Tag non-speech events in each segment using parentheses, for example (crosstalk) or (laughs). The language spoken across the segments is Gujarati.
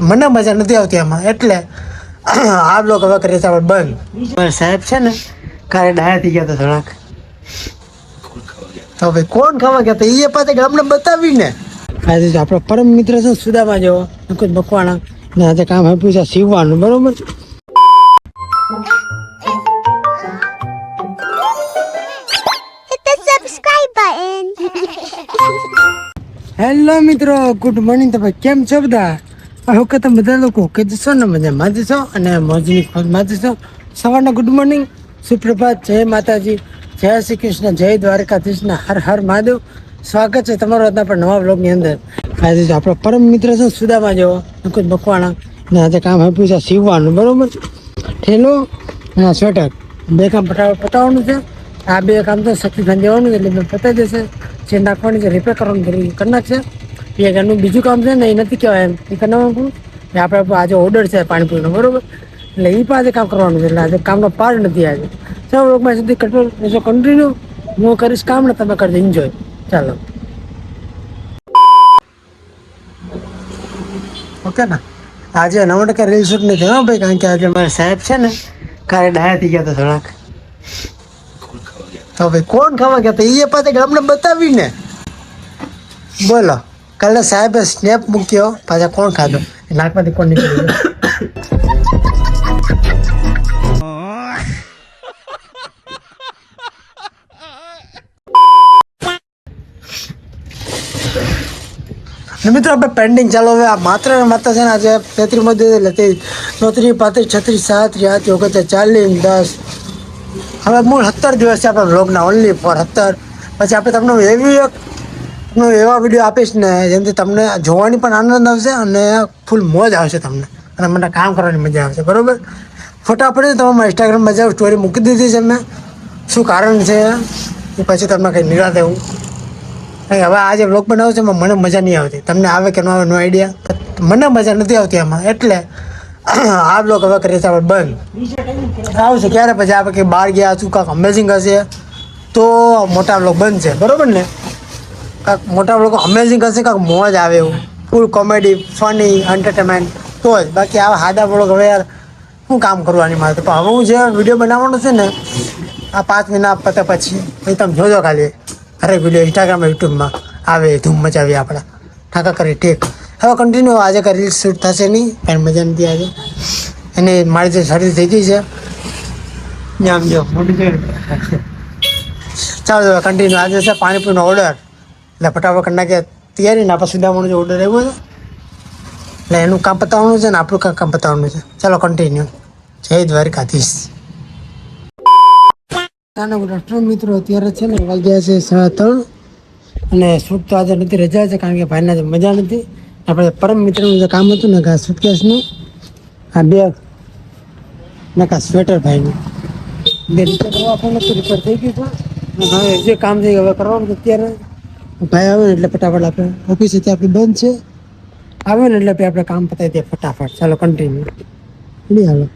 મને મજા નથી આવતી એમાં એટલે આ બ્લોગ હવે કરીએ છીએ બંધ. પણ સાહેબ છે ને કાલે ડાયા થઈ ગયા હતા થોડાક. તો ભાઈ કોણ ખાવા ગયા હતા? એ પાસે અમને બતાવીને. આજે જો આપણો પરમ મિત્ર છે સુદામા જેવો અંકુશ મકવાણા. ને આજે કામ આપ્યું છે સીવવાનું બરોબર. (laughs) હેલો મિત્રો ગુડ મોર્નિંગ. તમે કેમ છો બધા? આ કે તમે બધા લોકો ઓકે છો ને મજામાં જશો અને મોજની ખોજમાં જશો સવારના ગુડ મોર્નિંગ સુપ્રભાત. જય માતાજી. જય શ્રી કૃષ્ણ. જય દ્વારકાધીશના હર હર મહાદેવ. સ્વાગત છે તમારો આજના પણ નવા બ્લોગની અંદર. આજે જો આપણો પરમ મિત્ર છે સુદામા જેવો અંકુશ મકવાણા. ને આજે કામ આપ્યું છે સીવવાનું બરોબર? ઠેલો અને સ્વેટર. બે કામ પટાવ, પટાવવાનું છે. આ બે કામ તો શક્તિધાન દેવાનું એટલે પતાવી દેશે. જે નાખવાની છે રિપેર કરવાનું કરી કરી નાખશે. એ ઘરનું બીજું કામ છે ને એ નથી કહેવાય એમ. એ કરી? નાખવાનું એ આપણે આજે ઓર્ડર છે પાણીપુરીનો, બરોબર? એટલે એ પાસે કામ કરવાનું છે. એટલે આજે કામનો પાર નથી આજે. ચાલો, લોકમાં સુધી કંટ્રોલ કન્ટિન્યુ હું કરીશ કામ ને તમે કરજો એન્જોય ચાલો. ઓકે ને? આજે નવ ટકા રીલ શૂટ નથી થયો ભાઈ, કારણ કે આજે મારા સાહેબ છે ને, કાલે ડાયા થઈ ગયા હતા થોડાક. તો ભાઈ, કોણ ખાવા ગયા હતા? એ પાસે અમને બતાવીને? બોલો. કાલે સાહેબે સ્નેપ મૂક્યો, પાછા કોણ ખાધો? નાકમાંથી કોણ નીકળી મિત્રો, આપણે પેન્ડિંગ ચાલો હવે. આ માત્ર ને માત્ર છે ને આજે તેત્રીસ મધ્ય લતી ચોત્રીસ, પાંત્રીસ, છત્રીસ સાત્રીસ આઠ, ઓગણત્રીસ, ચાલીસ, દસ. હવે મૂળ સત્તર દિવસ છે આપણે બ્લોગના ઓનલી ફોર સત્તર. પછી આપણે તમને એવી એક તમને એવા વીડિયો આપીશ ને જેમથી તમને જોવાની પણ આનંદ આવશે અને ફૂલ મોજ આવશે તમને. અને મને કામ કરવાની મજા આવશે. બરાબર? ફટાફટ તમે મારા ઇન્સ્ટાગ્રામમાં જાઓ સ્ટોરી મૂકી દીધી છે મેં. શું કારણ છે? એ પછી તમને કંઈ નિરાતે એવું કંઈ હવે આ જે બ્લોગ બનાવું છે, એમાં મને મજા નહીં આવતી. તમને આવે કે ન આવે નો આઈડિયા મને મજા નથી આવતી એમાં એટલે આ બ્લોગ હવે કરીએ આપણે બંધ. આવશે ક્યારે પછી? આપણે કંઈ બહાર ગયા છું કાંક અમેઝિંગ હશે. તો મોટા બ્લોગ છે. બરાબર ને? કાંક મોટા લોકો અમેઝિંગ હશે કાંક મોજ આવે એવું. ફૂલ કોમેડી ફની એન્ટરટેનમેન્ટ તો જ બાકી આવા હાદા બ્લોગ હવે યાર શું કામ કરવાની મારે તો. પણ હવે હું જે વીડિયો બનાવવાનો છે ને, આ પાંચ મહિના પતે પછી, એ તમે જોજો ખાલી. અરે વીડિયો ઇન્સ્ટાગ્રામ યુટ્યુબમાં આવે, ધૂમ મચાવી આપણા. ઠાકા કરી ટેક હવે કન્ટિન્યુ આજે કરી રીલ શૂટ થશે નહીં, પણ મજા નથી આજે એને મારી જે શરીર થઈ ગઈ છે આમ જો ચાલો કન્ટિન્યુ આજે છે પાણીપુરીનો ઓર્ડર એટલે ફટાફટ કરી નાખીએ તૈયારી ને આપણે સુદામાનો જે ઓર્ડર આવ્યો છે. એટલે એનું કામ પતાવવાનું છે ને આપણું કામ પતાવવાનું છે. ચાલો કન્ટિન્યુ જય દ્વારકાધીશ. નાના ડૉક્ટર મિત્રો અત્યારે છે ને વાગ્યા છે સાડા ત્રણ. અને શૂટ તો આજે નથી રજા છે કારણ કે ભાઈના મજા નથી. આપણે પરમ મિત્રનું જે કામ હતું ને કે સુટકેસનું આ બેગ ને કા સ્વેટર ભાઈનું. બે રિપેર કરવા આપણને રિપેર થઈ ગયું છે. હવે જે કામ છે હવે કરવાનું અત્યારે. ભાઈ આવે ને એટલે ફટાફટ આપણે ઓફિસ હતી આપણી બંધ છે. આવે ને એટલે આપણે કામ પતાવી દઈએ ફટાફટ. ચાલો કન્ટિન્યુ નહીં હાલો.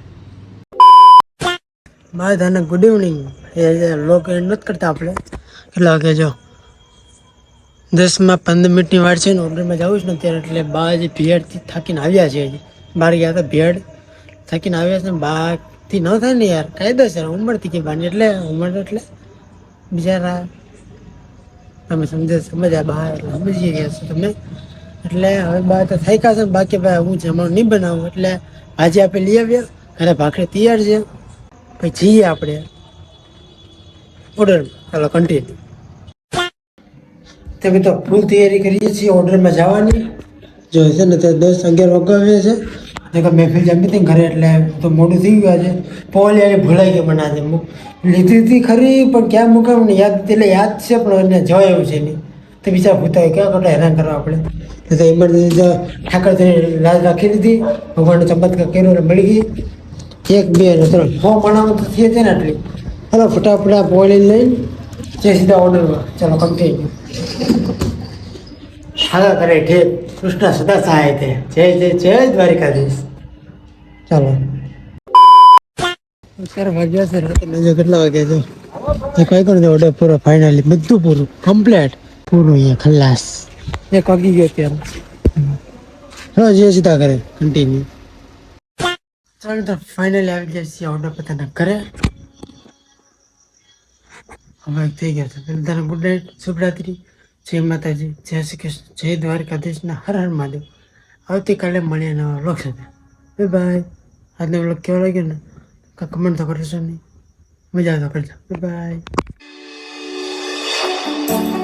બાય તને ગુડ ઇવનિંગ એ લોક એન્ડ નથી કરતા આપણે. કેટલા વાગે જો, દસમાં પંદર મિનિટની વાર છે ને ઓર્ડરમાં જવું છે ને અત્યારે એટલે બા જે ભીડથી થાકીને આવ્યા છે હજી. બહાર ગયા હતા ભીડ. થાકીને આવ્યા છે ને બાથી ન થાય ને યાર. કાયદો છે, ઉંમરથી કે બાની એટલે, ઉંમર એટલે બિચારા તમે સમજે સમજ્યા બહાર એટલે સમજી ગયા છો તમે. એટલે હવે બા તો થાક્યા છે ને બાકી ભાઈ હું જમવાનું નહીં બનાવું. એટલે આજે આપણે લઈ આવ્યા ઘરે ભાખરી તૈયાર છે. પછી જઈએ આપણે ઓર્ડર ચાલો કન્ટિન્યુ તમે તો ફૂલ તૈયારી કરીએ છીએ ઓર્ડરમાં જવાની. જો છે ને તે દસ, અગિયાર વગાવે છે દેખો મહેફિલ જમી હતી ઘરે એટલે તો મોડું થઈ ગયું આજે. પોલ એને ભૂલાઈ ગયો મને આજે. લીધી હતી ખરી, પણ ક્યાં મૂકે ને યાદ, એટલે યાદ છે, પણ એને જવા એવું છે નહીં. તો બીજા ભૂતા ક્યાં કેટલા હેરાન કરવા આપણે. તો ઇમરજન્સી ઠાકર લાજ રાખી દીધી ભગવાનનો ચમત્કાર કર્યો અને મળી ગઈ. એક, બે અને ત્રણ. છ માણામાં તો થઈ છે ને આટલી. ચાલો ફટાફટ પોલી લઈને જે સીધા ઓર્ડરમાં. ચાલો કન્ટિન્યુ હાલા કરે ઠેક. કૃષ્ણ સદા સહાય તે. જય જય જય દ્વારિકાધીશ. ચાલો. અત્યારે વાગ્યા છે, રાતે નજર કેટલા વાગ્યા છે? એ કઈ પણ ઓર્ડર પૂરો ફાઇનલી બધું પૂરું કમ્પ્લેટ પૂરું અહીંયા ખલ્લાસ એક વાગી ગયો અત્યારે. હા એ સીધા કરે કન્ટિન્યુ ચાલો તો ફાઇનલી આવી ગયા છીએ ઓર્ડર પોતાના ઘરે. હવે થઈ ગયા છે. ગુડ નાઇટ શુભરાત્રી. જય માતાજી, જય શ્રી કૃષ્ણ, જય દ્વારકાધીશના હર હર મહાદેવ. આવતીકાલે મળીએ નવા વ્લોગ સાથે. બાય બાય આજનો વ્લોગ કેવો લાગ્યો ને? કમેન્ટ તો કરશો નહીં. મજા તો કરજો. Bye bye